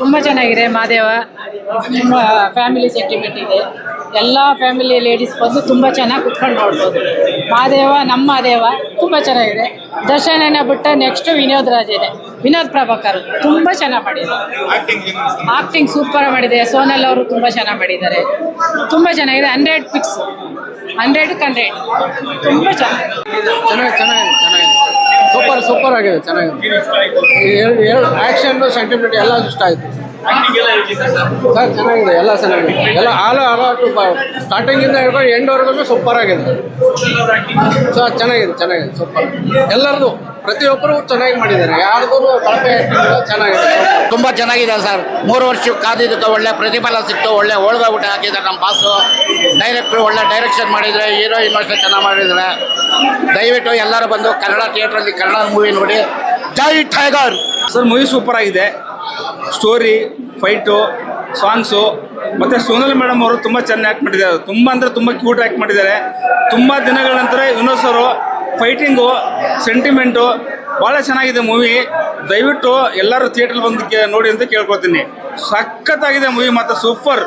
ತುಂಬ ಚೆನ್ನಾಗಿದೆ ಮಾದೇವ. ತುಂಬ ಫ್ಯಾಮಿಲಿ ಸೆಂಟಿಮೆಂಟ್ ಇದೆ. ಎಲ್ಲ ಫ್ಯಾಮಿಲಿ ಲೇಡೀಸ್ ಬಂದು ತುಂಬ ಚೆನ್ನಾಗಿ ಕುತ್ಕೊಂಡು ನೋಡ್ಬೋದು. ಮಾದೇವ ನಮ್ಮ ಮಾದೇವ ತುಂಬ ಚೆನ್ನಾಗಿದೆ. ದರ್ಶನನ ಬಿಟ್ಟ ನೆಕ್ಸ್ಟ್ ವಿನೋದ್ ಇದೆ. ವಿನೋದ್ ಪ್ರಭಾಕರ್ ತುಂಬ ಚೆನ್ನಾಗಿ ಮಾಡಿದ್ದಾರೆ. ಆಕ್ಟಿಂಗ್ ಸೂಪರ್ ಮಾಡಿದೆ ಸೋನಲ್ ಅವರು ತುಂಬ ಚೆನ್ನಾಗಿ ಮಾಡಿದ್ದಾರೆ. ತುಂಬ ಚೆನ್ನಾಗಿದೆ. ಹಂಡ್ರೆಡ್ ಪಿಕ್ಸ್ ಹಂಡ್ರೆಡ್ ಹಂಡ್ರೆಡ್ ತುಂಬ ಚೆನ್ನಾಗಿದೆ ಚೆನ್ನಾಗಿ ಚೆನ್ನಾಗಿದೆ ಚೆನ್ನಾಗಿದೆ ಆಗಿದೆ ಚೆನ್ನಾಗಿದೆ. ಆಕ್ಷನ್ ಸೆಂಟಿಮೆಂಟ್ ಎಲ್ಲ ಇಷ್ಟ ಆಯಿತು. ಸರ್, ಚೆನ್ನಾಗಿದೆ, ಎಲ್ಲ ಚೆನ್ನಾಗಿದೆ. ಎಲ್ಲ ಆಲ ಅಲವಾಟು ಸ್ಟಾರ್ಟಿಂಗಿಂದ ಹಿಡ್ಕೊಂಡು ಎಂಡ್ವರೆಗೂ ಸೂಪರ್ ಆಗಿದೆ. ಸರ್, ಚೆನ್ನಾಗಿದೆ ಚೆನ್ನಾಗಿದೆ, ಸೂಪರ್. ಎಲ್ಲರದು ಪ್ರತಿಯೊಬ್ಬರು ಚೆನ್ನಾಗಿ ಮಾಡಿದ್ದಾರೆ. ಯಾರಿಗೂ ಕಳಪೆ ಚೆನ್ನಾಗಿದೆ. ತುಂಬಾ ಚೆನ್ನಾಗಿದೆ ಸರ್. ಮೂರು ವರ್ಷ ಕಾದಿದ್ದಕ್ಕೆ ಒಳ್ಳೆ ಪ್ರತಿಫಲ ಸಿಕ್ತು ಒಳ್ಳೆ ಹೋಳ್ಗೆ ಊಟ ಹಾಕಿದ್ದಾರೆ ನಮ್ಮ ಬಾಸು ಡೈರೆಕ್ಟ್ರು ಒಳ್ಳೆ ಡೈರೆಕ್ಷನ್ ಮಾಡಿದರೆ ಹೀರೋ ವರ್ಷ ಚೆನ್ನಾಗಿ ಮಾಡಿದ್ದಾರೆ. ದಯವಿಟ್ಟು ಎಲ್ಲರೂ ಬಂದು ಕನ್ನಡ ಥಿಯೇಟ್ರಲ್ಲಿ ಕನ್ನಡ ಮೂವಿ ನೋಡಿ. ಜೈ ಟೈಗರ್ ಸರ್ ಮೂವಿ ಸೂಪರ್ ಆಗಿದೆ. ಸ್ಟೋರಿ ಫೈಟು ಸಾಂಗ್ಸು ಮತ್ತು ಸೋನಲ್ ಮೇಡಮ್ ಅವರು ತುಂಬ ಚೆನ್ನಾಗಿ ಆ್ಯಕ್ಟ್ ಮಾಡಿದ್ದಾರೆ. ತುಂಬ ಅಂದರೆ ತುಂಬ ಕ್ಯೂಟ್ ಆ್ಯಕ್ಟ್ ಮಾಡಿದ್ದಾರೆ. ತುಂಬ ದಿನಗಳ ನಂತರ ಯುನೋಸ್ ಸರು ಫೈಟಿಂಗು ಸೆಂಟಿಮೆಂಟು ಭಾಳ ಚೆನ್ನಾಗಿದೆ ಮೂವಿ ದಯವಿಟ್ಟು ಎಲ್ಲರೂ ಥಿಯೇಟ್ರಲ್ಲಿ ಬಂದು ನೋಡಿ ಅಂತ ಕೇಳ್ಕೊತೀನಿ ಸಖತ್ತಾಗಿದೆ ಮೂವಿ ಮಾತ್ರ ಸೂಪರ್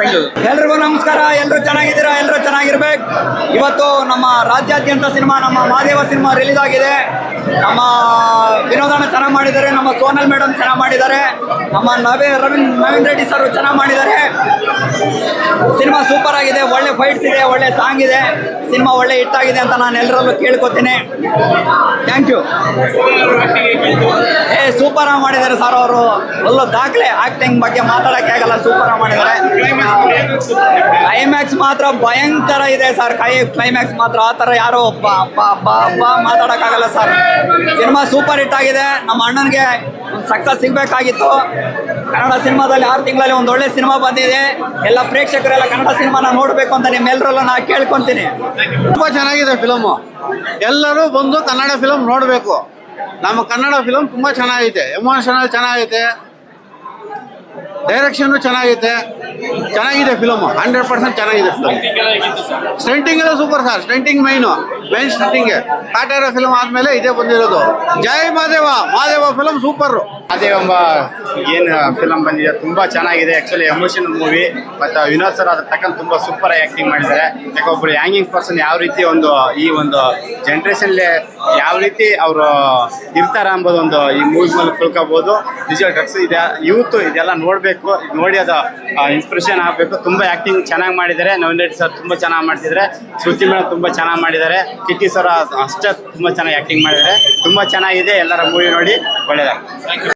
ಎಲ್ರಿಗೂ ನಮಸ್ಕಾರ ಎಲ್ಲರೂ ಚೆನ್ನಾಗಿದ್ದೀರಾ ಎಲ್ಲರೂ ಚೆನ್ನಾಗಿರ್ಬೇಕು? ಇವತ್ತು ನಮ್ಮ ರಾಜ್ಯಾದ್ಯಂತ ಸಿನಿಮಾ, ನಮ್ಮ ಮಹಾದೇವ ಸಿನಿಮಾ ರಿಲೀಸ್ ಆಗಿದೆ. ನಮ್ಮ ವಿನೋದನ ಚೆನ್ನಾಗಿ ಮಾಡಿದ್ದಾರೆ, ನಮ್ಮ ಸೋನಲ್ ಮೇಡಮ್ ಚೆನ್ನಾಗಿ ಮಾಡಿದ್ದಾರೆ, ನಮ್ಮ ನವೇ ರವಿ ನವೀನ್ ರೆಡ್ಡಿ ಸರ್ ಚೆನ್ನಾಗಿ ಮಾಡಿದ್ದಾರೆ. ಸಿನಿಮಾ ಸೂಪರ್ ಆಗಿದೆ, ಒಳ್ಳೆ ಫೈಟ್ಸ್ ಇದೆ, ಒಳ್ಳೆ ಸಾಂಗ್ ಇದೆ. ಸಿನಿಮಾ ಒಳ್ಳೆ ಹಿಟ್ ಆಗಿದೆ ಅಂತ ನಾನು ಎಲ್ಲರಲ್ಲೂ ಕೇಳ್ಕೊತೀನಿ. ಥ್ಯಾಂಕ್ ಯು ಸೂಪರ್ ಆಗಿ ಮಾಡಿದ್ದಾರೆ ಸರ್ ಅವರು. ಒಳ್ಳೆ ದಾಖಲೆ ಆಕ್ಟಿಂಗ್ ಬಗ್ಗೆ ಮಾತಾಡಕ್ಕೆ ಆಗಲ್ಲ ಸೂಪರ್ ಆಗಿ ಮಾಡಿದ್ದಾರೆ. ಕ್ಲೈಮ್ಯಾಕ್ಸ್ ಮಾತ್ರ ಭಯಂಕರ ಇದೆ ಸರ್ ಕೈ ಕ್ಲೈಮ್ಯಾಕ್ಸ್ ಮಾತ್ರ ಆ ಥರ ಯಾರು ಮಾತಾಡೋಕ್ಕಾಗಲ್ಲ ಸರ್ ಸಿನಿಮಾ ಸೂಪರ್ ಹಿಟ್ ಆಗಿದೆ. ನಮ್ಮ ಅಣ್ಣನಿಗೆ ಸಕ್ಸಸ್ ಸಿಗಬೇಕಾಗಿತ್ತು. ಕನ್ನಡ ಸಿನಿಮಾದಲ್ಲಿ ಆರು ತಿಂಗಳಲ್ಲಿ ಒಂದು ಒಳ್ಳೆ ಸಿನಿಮಾ ಬಂದಿದೆ. ಎಲ್ಲ ಪ್ರೇಕ್ಷಕರೆಲ್ಲ ಕನ್ನಡ ಸಿನಿಮಾನ ನೋಡಬೇಕು ಅಂತ ನಿಮ್ಮೆಲ್ಲರಲ್ಲೂ ನಾ ಕೇಳ್ಕೊತೀನಿ. ತುಂಬ ಚೆನ್ನಾಗಿದೆ ಫಿಲಮು ಎಲ್ಲರೂ ಬಂದು ಕನ್ನಡ ಫಿಲಮ್ ನೋಡಬೇಕು. ನಮ್ಮ ಕನ್ನಡ ಫಿಲಮ್ ತುಂಬ ಚೆನ್ನಾಗೈತೆ. ಎಮೋಷನಲ್ ಚೆನ್ನಾಗೈತೆ. ಡೈರೆಕ್ಷನ್ನು ಚೆನ್ನಾಗೈತೆ. ಚೆನ್ನಾಗಿದೆ ಫಿಲಮ್ ಹಂಡ್ರೆಡ್ ಪರ್ಸೆಂಟ್ ಚೆನ್ನಾಗಿದೆ ಫಿಲಮ್ ಸ್ಟಂಟಿಂಗ್ ಎಲ್ಲ super sir stunting main main stunting Kaatera film ಆದ್ಮೇಲೆ ಇದೇ ಬಂದಿರೋದು. ಜೈ ಮಾದೇವ. ಮಾದೇವ ಫಿಲಮ್ ಸೂಪರ್ ಅದೇ ಎಂಬ ಏನು ಫಿಲಮ್ ಬಂದಿದೆ. ತುಂಬಾ ಚೆನ್ನಾಗಿದೆ. ಆಕ್ಚುಲಿ ಎಮೋಷನಲ್ ಮೂವಿ ಮತ್ತು ವಿನೋದ್ ಸರ್ ಅದ್ರ ತಕ್ಕಂತ ತುಂಬಾ ಸೂಪರ್ ಆಗಿ ಆಕ್ಟಿಂಗ್ ಮಾಡಿದ್ದಾರೆ. ಯಾಕೆ ಒಬ್ರು ಹ್ಯಾಂಗಿಂಗ್ ಪರ್ಸನ್ ಯಾವ ರೀತಿ ಒಂದು, ಈ ಒಂದು ಜನ್ರೇಷನ್ಲಿ ಯಾವ ರೀತಿ ಅವರು ಇರ್ತಾರ ಅಂಬೋದು ಒಂದು ಈ ಮೂವಿ ಮೇಲೆ ತಿಳ್ಕೊಬೋದು. ನಿಜ ಡ್ರಗ್ಸ್ ಇದೆ. ಯೂತ್ ಇದೆಲ್ಲ ನೋಡಬೇಕು. ನೋಡಿ ಅದು ಇನ್ಸ್ಪಿರೇಷನ್ ಆಗಬೇಕು. ತುಂಬ ಆ್ಯಕ್ಟಿಂಗ್ ಚೆನ್ನಾಗಿ ಮಾಡಿದ್ದಾರೆ. ನವೀನ್ ಸರ್ ತುಂಬ ಚೆನ್ನಾಗಿ ಮಾಡ್ತಿದ್ದಾರೆ. ಶ್ರುತಿ ಮೇಡಮ್ ತುಂಬ ಚೆನ್ನಾಗಿ ಮಾಡಿದ್ದಾರೆ. ಕಿಟ್ಟಿ ಸರ್ ಅಷ್ಟೇ ತುಂಬ ಚೆನ್ನಾಗಿ ಆ್ಯಕ್ಟಿಂಗ್ ಮಾಡಿದ್ದಾರೆ. ತುಂಬ ಚೆನ್ನಾಗಿದೆ. ಎಲ್ಲರ ಮೂವಿ ನೋಡಿ. ಒಳ್ಳೆಯದಾಗ್ತದೆ